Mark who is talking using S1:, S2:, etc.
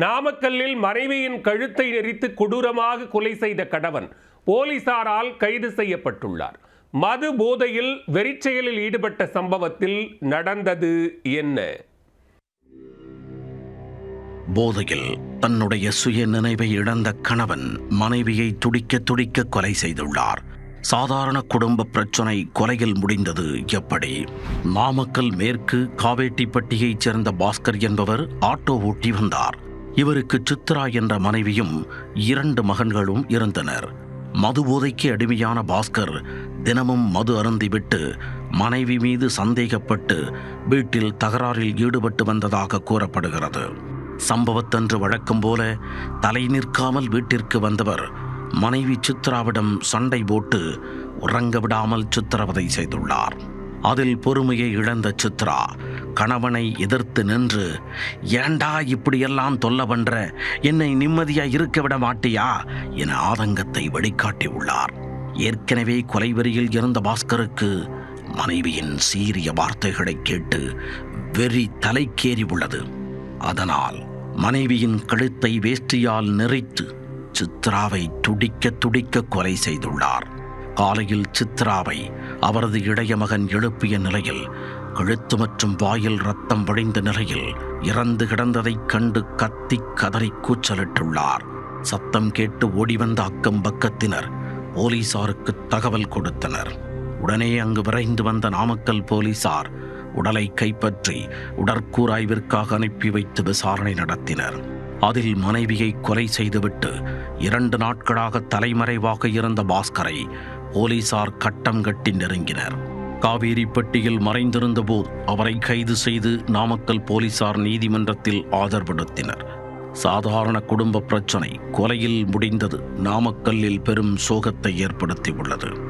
S1: நாமக்கல்லில் மனைவியின் கழுத்தை நெரித்து கொடூரமாக கொலை செய்த கணவன் போலீசாரால் கைது செய்யப்பட்டுள்ளார். மது போதையில் வெறிச்செயலில் ஈடுபட்ட சம்பவத்தில் நடந்தது என்ன?
S2: போதையில் தன்னுடைய சுய நினைவை இழந்த கணவன் மனைவியை துடிக்க துடிக்க கொலை செய்துள்ளார். சாதாரண குடும்ப பிரச்சனை கொலையில் முடிந்தது எப்படி? நாமக்கல் மேற்கு காவேட்டிப்பட்டியைச் சேர்ந்த பாஸ்கர் என்பவர் ஆட்டோ ஓட்டி வந்தார். இவருக்கு சித்ரா என்ற மனைவியும் இரண்டு மகன்களும் இருந்தனர் மது போதைக்கு அடிமையான பாஸ்கர் தினமும் மது அருந்திவிட்டு மனைவி மீது சந்தேகப்பட்டு வீட்டில் தகராறில் ஈடுபட்டு வந்ததாக கூறப்படுகிறது. சம்பவத்தன்று வழக்கம் போல தலை நிற்காமல் வீட்டிற்கு வந்தவர் மனைவி சித்ராவிடம் சண்டை போட்டு உறங்க விடாமல் சித்திரவதை செய்துள்ளார். அதில் பொறுமையை இழந்த சித்ரா கணவனை எதிர்த்து நின்று ஏண்டா இப்படியெல்லாம் தொல்ல பண்ற? என்னை நிம்மதியா இருக்க விட மாட்டியா? என ஆதங்கத்தை வெளிக்காட்டியுள்ளார் ஏற்கனவே கொலைவெறியில் இருந்த பாஸ்கருக்கு மனைவியின் சீரிய வார்த்தைகளை கேட்டு வெறி தலைக்கேறி உள்ளது. அதனால் மனைவியின் கழுத்தை வேஷ்டியால் நெறித்து சித்ராவை துடிக்க துடிக்க கொலை செய்துள்ளார். காலையில் சித்ராவை அவரது இளைய மகன் எழுப்பிய நிலையில் கழுத்து மற்றும் வாயில் ரத்தம் வழிந்த நிலையில் இறந்து கிடந்ததைக் கண்டு கத்தி கதறி கூச்சலிட்டுள்ளார். சத்தம் கேட்டு ஓடிவந்த அக்கம் பக்கத்தினர் போலீசாருக்கு தகவல் கொடுத்தனர். உடனே அங்கு விரைந்து வந்த நாமக்கல் போலீசார் உடலை கைப்பற்றி உடற்கூராய்விற்காக அனுப்பி வைத்து விசாரணை நடத்தினர். அதில் மனைவியை கொலை செய்துவிட்டு இரண்டு நாட்களாக தலைமறைவாக இருந்த பாஸ்கரை போலீசார் கட்டம் கட்டி நெருங்கினர். காவேரிப்பட்டியில் மறைந்திருந்தபோது அவரை கைது செய்து நாமக்கல் போலீசார் நீதிமன்றத்தில் ஆஜர்படுத்தினர். சாதாரண குடும்ப பிரச்சனை கொலையில் முடிந்தது நாமக்கல்லில் பெரும் சோகத்தை ஏற்படுத்தியுள்ளது.